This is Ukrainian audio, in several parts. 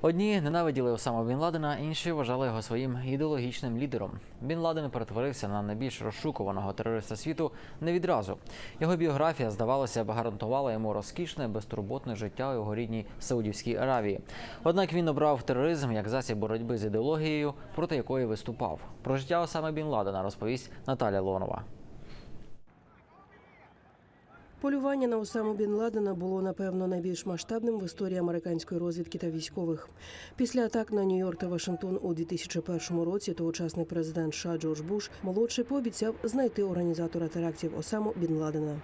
Одні ненавиділи Осама Бін Ладена, інші вважали його своїм ідеологічним лідером. Бін Ладен перетворився на найбільш розшукуваного терориста світу не відразу. Його біографія, здавалося, б, гарантувала йому розкішне, безтурботне життя у його рідній Саудівській Аравії. Однак він обрав тероризм як засіб боротьби з ідеологією, проти якої виступав. Про життя Осама Бін Ладена розповість Наталя Лонова. Полювання на Осаму Бін Ладена було напевно найбільш масштабним в історії американської розвідки та військових. Після атак на Нью-Йорк та Вашингтон у 2001 році тогочасний президент США Джордж Буш молодший пообіцяв знайти організатора терактів Осаму Бін Ладена.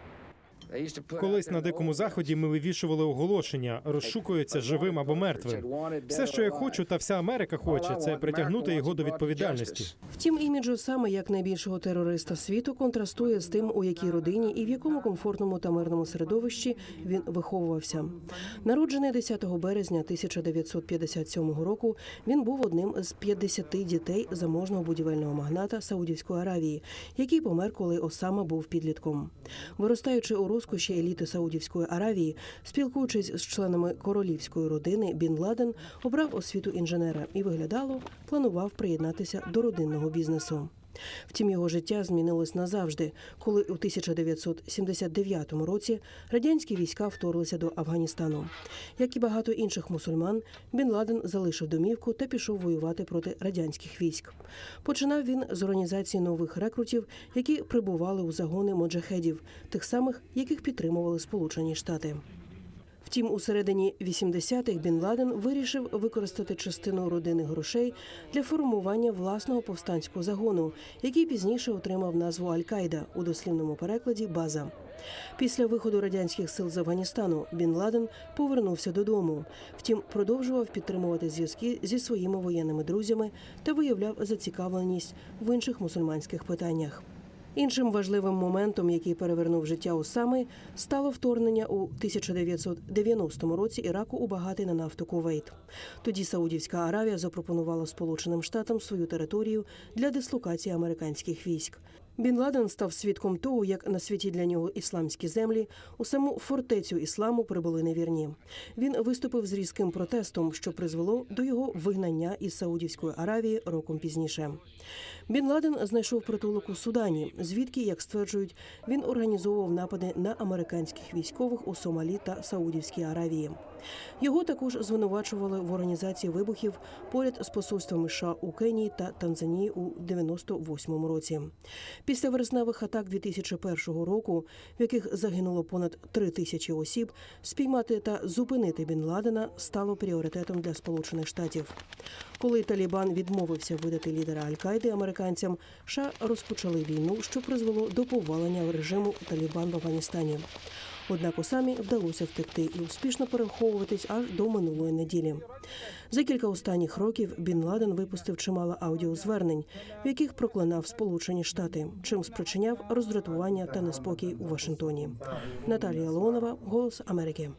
Колись на дикому заході ми вивішували оголошення, розшукується живим або мертвим. Все, що я хочу, та вся Америка хоче, це притягнути його до відповідальності. Втім, імідж Осами як найбільшого терориста світу контрастує з тим, у якій родині і в якому комфортному та мирному середовищі він виховувався. Народжений 10 березня 1957 року, він був одним з 50 дітей заможного будівельного магната Саудівської Аравії, який помер, коли Осама був підлітком. Виростаючи у розкоші еліти Саудівської Аравії, спілкуючись з членами королівської родини, Бін Ладен обрав освіту інженера і виглядало, планував приєднатися до родинного бізнесу. Втім, його життя змінилось назавжди, коли у 1979 році радянські війська вторглися до Афганістану. Як і багато інших мусульман, Бін Ладен залишив домівку та пішов воювати проти радянських військ. Починав він з організації нових рекрутів, які прибували у загони моджахедів, тих самих, яких підтримували Сполучені Штати. Втім, у середині 80-х Бін Ладен вирішив використати частину родинних грошей для формування власного повстанського загону, який пізніше отримав назву Аль-Каїда у дослівному перекладі База. Після виходу радянських сил з Афганістану Бін Ладен повернувся додому. Втім, продовжував підтримувати зв'язки зі своїми воєнними друзями та виявляв зацікавленість в інших мусульманських питаннях. Іншим важливим моментом, який перевернув життя Усами, стало вторгнення у 1990 році Іраку у багатий на нафту Кувейт. Тоді Саудівська Аравія запропонувала Сполученим Штатам свою територію для дислокації американських військ. Бін Ладен став свідком того, як на світі для нього ісламські землі у саму фортецю ісламу прибули невірні. Він виступив з різким протестом, що призвело до його вигнання із Саудівської Аравії роком пізніше. Бін Ладен знайшов притулок у Судані, звідки, як стверджують, він організовував напади на американських військових у Сомалі та Саудівській Аравії. Його також звинувачували в організації вибухів поряд з посольствами США у Кенії та Танзанії у 98-му році. Після вересневих атак 2001 року, в яких загинуло понад три тисячі осіб, спіймати та зупинити Бін Ладена стало пріоритетом для Сполучених Штатів. Коли Талібан відмовився видати лідера Аль-Каїди американцям, США розпочали війну, що призвело до повалення режиму Талібан в Афганістані. Однак Усамі вдалося втекти і успішно переховуватись аж до минулої неділі. За кілька останніх років Бін Ладен випустив чимало аудіозвернень, в яких проклинав Сполучені Штати, чим спричиняв роздратування та неспокій у Вашингтоні. Наталія Леонова, Голос Америки.